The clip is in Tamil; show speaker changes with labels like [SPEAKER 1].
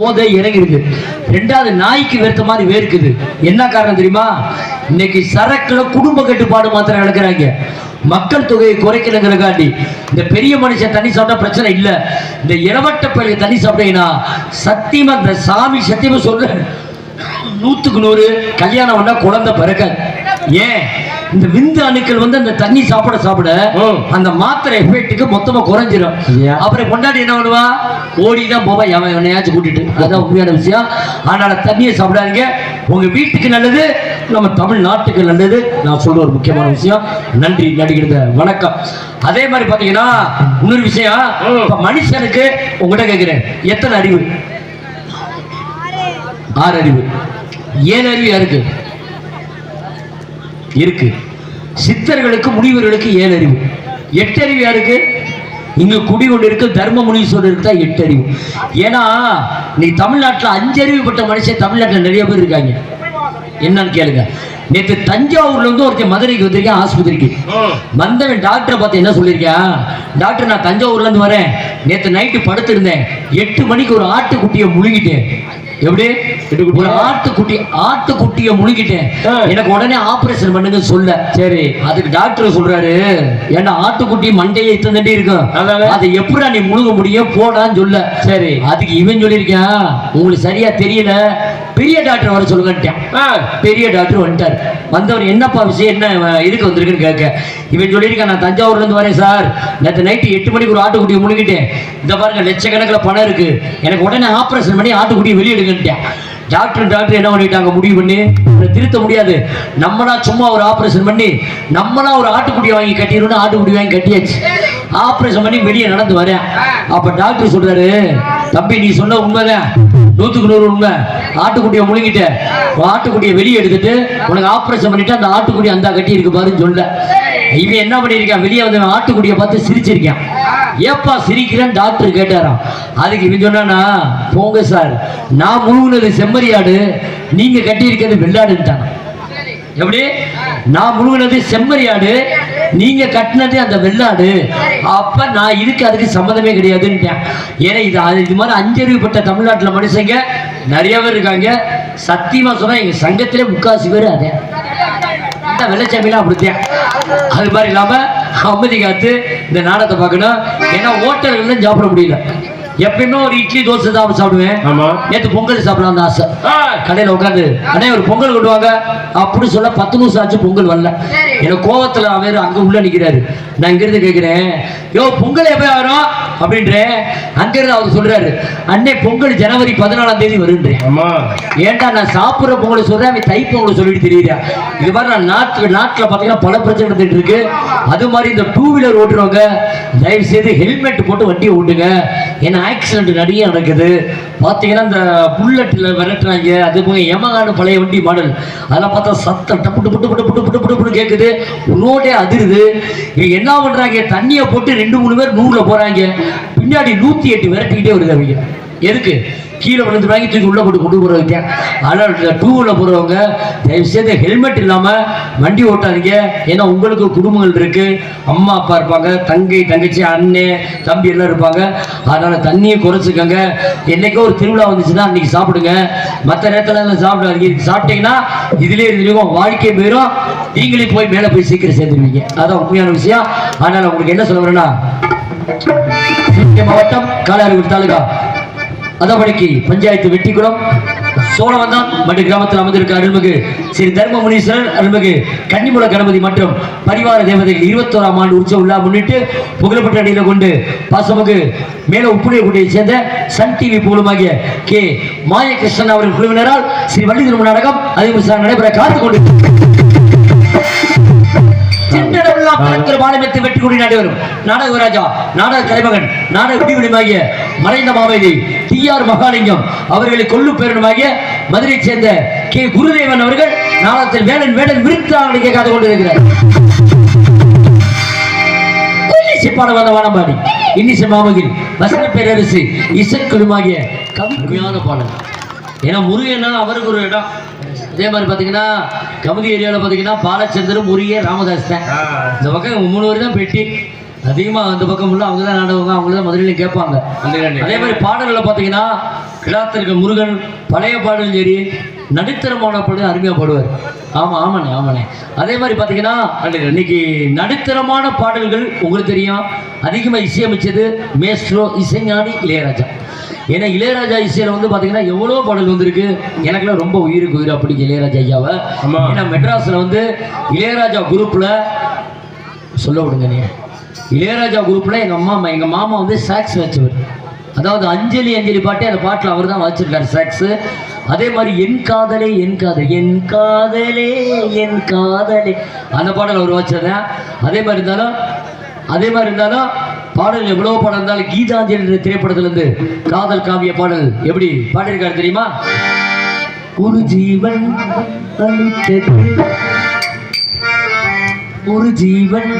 [SPEAKER 1] போதை இறங்கிருக்கு. ரெண்டாவது நாய்க்கு வெறுத்த மாதிரி வேர்க்குது. என்ன காரணம் தெரியுமா? இன்னைக்கு சரக்குல குடும்ப கட்டுப்பாடு மாத்திரம் நடக்கிறாங்க. மக்கள் தொகையை குறைக்கலங்கிறக்காண்டி இந்த பெரிய மனுஷன் தண்ணி சாப்பிட்டா பிரச்சனை இல்ல. இந்த இளவட்ட பழைய தண்ணி சாப்பிட்டீங்கன்னா சத்தியமா இந்த சாமி சத்தியமா சொல்ற நூத்துக்கு நூறு கல்யாணம் பண்ணா குழந்தை பிறக்காது. ஏன்? இந்த விந்து அணுக்கள் வந்து அந்த தண்ணி சாப்பிட சாப்பிட. அந்த மாத்திரை எஃபெக்ட்டுக்கு மொத்தமா குறைஞ்சிரும்.
[SPEAKER 2] ஐயா.
[SPEAKER 1] அப்புறம் கொண்டாடி என்ன பண்ணுவா? ஓடி தான் போவேன். எவன் எவனையாச்சும் கூட்டிட்டு. அதான் உண்மையான விஷயம். அதனால தண்ணியை சாப்பிடாதீங்க. உங்க வீட்டுக்கு நல்லது நம்ம தமிழ்நாட்டுக்கு நல்லது. நான் சொல்ற ஒரு முக்கியமான விஷயம். நன்றி நடிக்கிறது வணக்கம். அதே மாதிரி பாத்தீங்கன்னா இன்னொரு விஷயம். இப்ப மனுஷனுக்கு உங்ககிட்ட கேட்கிறேன் எத்தனை அறிவு? ஆறு அறிவு. ஏழு அறிவு யாருக்கு? இருக்கு. சித்தர்களுக்கு முனிவர்களுக்கு ஏழு அறிவு. எட்டு அறிவு யாருக்கு? இங்க குடி கொண்டு இருக்கு தர்ம முனீஸ்வரருக்கு தான் எட்டு அறிவு ஏன்னா நீ தமிழ்நாட்டுல அஞ்சு அறிவு பட்ட மனுஷன் தமிழ்நாட்டுல நிறைய பேர் இருக்காங்க. என்னன்னு கேளுங்க. நேற்று தஞ்சாவூர்ல இருந்து ஒருத்தன் மதுரைக்கு வந்திருக்கேன் ஆஸ்பத்திரிக்கு. வந்தவன் டாக்டரை பார்த்து என்ன சொல்லியிருக்கேன்? டாக்டர் நான் தஞ்சாவூர்ல இருந்து வரேன். நேற்று நைட்டு படுத்திருந்தேன். எட்டு மணிக்கு ஒரு ஆட்டுக்குட்டியை முழுங்கிட்டேன் எப்படி? ஒரு ஆட்டுக்குட்டி ஆட்டுக்குட்டியை முழுங்கிட்டேன்.
[SPEAKER 2] ஆ.
[SPEAKER 1] எனக்கு உடனே ஆபரேஷன் பண்ணுங்க சொல்ல.
[SPEAKER 2] சரி.
[SPEAKER 1] அதுக்கு டாக்டர் சொல்றாரு ஏன்னா ஆட்டுக்குட்டி மண்டையை இத்தனை இருக்கும்? அதை எப்படா நீ முழுங்க முடியும்? போடான்னு சொல்ல.
[SPEAKER 2] சரி.
[SPEAKER 1] அதுக்கு இவன் சொல்லியிருக்கான் உங்களுக்கு சரியா தெரியல. பெரிய டாக்டர் வர சொல்லுங்கன்ட்டான் பெரிய டாக்டர் வந்துட்டார். வந்தவர் என்னப்பா விஷயம் என்ன இதுக்கு வந்திருக்குன்னு கேட்க. இவன் சொல்லியிருக்கான் நான் தஞ்சாவூர்ல இருந்து வரேன் சார். நேற்று நைட்டு எட்டு மணிக்கு ஒரு ஆட்டுக்குட்டியை முழுங்கிட்டேன். இந்த பாருங்க லட்சக்கணக்கில் பணம் இருக்கு. எனக்கு உடனே ஆபரேஷன் பண்ணி ஆட்டுக்குட்டியை வெளியிடுங்கன்ட்டேன் டாக்டர் டாக்டர் என்ன பண்ணிட்டாங்க முடிவு பண்ணி. திருத்த முடியாது. நம்மளா சும்மா ஒரு ஆபரேஷன் பண்ணி நம்மளா ஒரு ஆட்டுக்குட்டியை வாங்கி கட்டிடணும்னு ஆட்டுக்குட்டி வாங்கி கட்டியாச்சு. ஆப்ரேஷன் பண்ணி வெளியே நடந்து வரேன். அப்ப டாக்டர் சொல்றாரு தம்பி நீ சொன்ன உண்மைதான். நூத்துக்கு நூறு உண்மை. ஆட்டுக்குட்டியை முழுங்கிட்ட. உன் ஆட்டுக்குட்டியை வெளியே எடுத்துட்டு உனக்கு ஆப்ரேஷன் பண்ணிட்டு அந்த ஆட்டுக்குடி அந்த கட்டி இருக்கு பாருன்னு சொல்ல. இவன் என்ன பண்ணியிருக்கான்? வெளியே வந்து ஆட்டுக்குடியை பார்த்து சிரிச்சிருக்கான். ஏப்பா சிரிக்கிறேன்னு டாக்டர் கேட்டாராம். அதுக்கு இவன் சொன்னானா போங்க சார். நான் முழுகுனது செம்மறியாடு. நீங்க கட்டியிருக்கிறது வெள்ளாடுன்ட்டான் எப்படி? நான் முழுகினது செம்மறியாடு. நீங்க கட்டினது அந்த வெள்ளாடு அப்ப நான் இதுக்கு அதுக்கு சம்மந்தமே கிடையாதுன்ட்டேன். ஏன்னா இது இது மாதிரி அஞ்சறிவுப்பட்ட தமிழ்நாட்டில் மனுஷங்க நிறைய பேர் இருக்காங்க. சத்தியமா சொன்னா எங்க சங்கத்திலே முக்காசி பேர் அதே. இந்த வெள்ளச்சாமிலாம் அப்படித்தான். அது மாதிரி இல்லாம அமைதி காத்து இந்த நாடகத்தை பார்க்கணும். ஏன்னா ஹோட்டல்ல சாப்பிட முடியல. எப்பயுமே ஒரு இட்லி தோசை தான் சாப்பிடுவேன்.
[SPEAKER 2] ஆமா.
[SPEAKER 1] நேற்று பொங்கல் சாப்பிடலாம் ஆசை.
[SPEAKER 2] ஆ,
[SPEAKER 1] கடையில் உட்காந்து அண்ணே ஒரு பொங்கல் கொண்டு வாங்க. அப்படி சொல்ல பத்து நிமிஷம் ஆச்சு பொங்கல் வரல. எனக்கு கோவத்துல அவர் அங்க உள்ள நிக்கிறாரு. நான் இங்கிருந்து கேட்கிறேன் யோ பொங்கல் எப்ப வரும்? அப்படின்றேன். அங்கிருந்து அவர் சொல்றாரு அண்ணே பொங்கல் ஜனவரி பதினாலாம் தேதி வருன்றேன்
[SPEAKER 2] ஆமா.
[SPEAKER 1] ஏன்டா நான் சாப்பிட்ற பொங்கலை சொல்றேன் அவன் தை பொங்கலை சொல்லிட்டு தெரியுறா இது மாதிரி நான் நாட்டு நாட்டில் பார்த்தீங்கன்னா பல பிரச்சனை நடந்துட்டு இருக்கு. அது மாதிரி இந்த டூ வீலர் ஓட்டுறவங்க தயவு செய்து ஹெல்மெட் போட்டு வண்டியை ஓட்டுங்க. ஏன்னா ஆக்சிடென்ட் நிறைய நடக்குது. பார்த்தீங்கன்னா இந்த புல்லட்டில் விரட்டுறாங்க அது போக எமகான பழைய வண்டி மாடல். அதெல்லாம் பார்த்தா சத்தம் டப்பு புட்டு புட்டு புட்டு புட்டு புட்டு புட்டு கேட்குது ரோடே அதிருது. இவங்க என்ன பண்ணுறாங்க தண்ணியை போட்டு ரெண்டு மூணு பேர் நூறில் போகிறாங்க பின்னாடி நூற்றி எட்டு விரட்டிக்கிட்டே வருது அவங்க. எதுக்கு? கீழே விழுந்து வாங்கி தூக்கி உள்ள போட்டு கொண்டு போற வைக்க அதனால் டூ வீலர் போறவங்க தயவு செய்து ஹெல்மெட் இல்லாம வண்டி ஓட்டாதீங்க. ஏன்னா உங்களுக்கு குடும்பங்கள் இருக்கு. அம்மா அப்பா இருப்பாங்க தங்கை தங்கச்சி அண்ணன் தம்பி எல்லாம் இருப்பாங்க. அதனால தண்ணியை குறைச்சிக்கோங்க. என்னைக்கோ ஒரு திருவிழா வந்துச்சுன்னா அன்னைக்கு சாப்பிடுங்க. மற்ற நேரத்துல எல்லாம் சாப்பிடாதீங்க. சாப்பிட்டீங்கன்னா இதுலயே இருந்துருக்கும் வாழ்க்கை போயிடும் நீங்களே போய் மேலே போய் சீக்கிரம் சேர்ந்துருவீங்க. அதான் உண்மையான விஷயம். அதனால் உங்களுக்கு என்ன சொல்ல வரேன்னா மாவட்டம் காலாறுகுடி தாலுகா. அதபடிக்கு பஞ்சாயத்து வெட்டிக்குளம். சோழவந்தான் மற்ற கிராமத்தில் அமர்ந்திருக்க அருள்மிகு ஸ்ரீ தர்ம முனீஸ்வரர் அருள்மிகு கன்னிமுல கணபதி மற்றும் பரிவார தேவதைகள் இருபத்தோராம் ஆண்டு உற்சவ விழா முன்னிட்டு புகழப்பட்ட அடியில் கொண்டு பாசமுகு மேல உப்புடைய சேர்ந்த சன் டிவி புகழுமாகிய கே மாயகிருஷ்ணன் அவர்கள் குழுவினரால் ஸ்ரீ வள்ளி திருமண நாடகம் அதிமுக நடைபெற காத்துக் கொண்டு சின்னடமெல்லாம் கலக்கிற பாலமெத்து வெற்றி கொடி நடைபெறும் நாடக ராஜா நாடக கலைமகன் நாடக விடிவிடமாகிய மறைந்த மாமேதி டி ஆர் மகாலிங்கம் அவர்களை கொல்லு பேரனுமாகிய மதுரையைச் சேர்ந்த கே. குருதேவன் அவர்கள் நாடகத்தில் வேடன் வேடன் விருத்தாங்களை கேட்காது கொண்டிருக்கிறார். இன்னிசை வந்த வானம்பாடி இன்னிசை மாமகில் வசன பேரரசு இசைக்குழுமாகிய கவிஞான பாடல். ஏன்னா முருகன்னா அவருக்கு ஒரு இடம். அதே மாதிரி பார்த்தீங்கன்னா கமுதி ஏரியாவில் பார்த்தீங்கன்னா பாலச்சந்திரன் முருகன் ராமதாஸ் தான். இந்த பக்கம் மூணு பேர் தான் பெட்டி. அதிகமாக அந்த பக்கம் உள்ள அவங்க தான் நாடகம் அவங்க தான் மதுரையில கேட்பாங்க. அதே மாதிரி பாடல்களை பார்த்தீங்கன்னா கிடாத்திற்கு முருகன் பழைய பாடலும் சரி நடுத்தரமான பாடல் அருமையாக பாடுவார். ஆமாம் ஆமாண்ணே ஆமாண்ணே. அதே மாதிரி பார்த்தீங்கன்னா இன்னைக்கு நடுத்தரமான பாடல்கள் உங்களுக்கு தெரியும். அதிகமாக இசையமைச்சது மேஸ்ட்ரோ இசைஞானி இளையராஜா. ஏன்னா இளையராஜா இசையில வந்து பார்த்தீங்கன்னா எவ்வளோ பாடல் வந்திருக்கு. எனக்குலாம் ரொம்ப உயிருக்கு உயிரா பிடிக்கும் இளையராஜா ஐயாவை. ஏன்னா மெட்ராஸில் வந்து இளையராஜா குரூப்பில் சொல்ல விடுங்க நீ இளையராஜா குரூப்பில் எங்கள் அம்மா எங்கள் மாமா வந்து சாக்ஸ் வச்சவர். அதாவது அஞ்சலி அஞ்சலி பாட்டே அந்த பாட்டில் அவர் தான் வச்சிருக்காரு சாக்ஸு அதே மாதிரி என் காதலே என் காதல் என் காதலே என் காதலே. அந்த பாடல் அவர் வச்சதேன் அதே மாதிரி இருந்தாலும் அதே மாதிரி இருந்தாலும் பாடல் எவ்வளவு பாடல் இருந்தாலும் கீதாஞ்சலி என்ற திரைப்படத்திலிருந்து காதல் காவிய பாடல் எப்படி? பாடியிருக்காரு தெரியுமா? ஒரு ஜீவன் அளித்தது. ஒரு ஜீவன்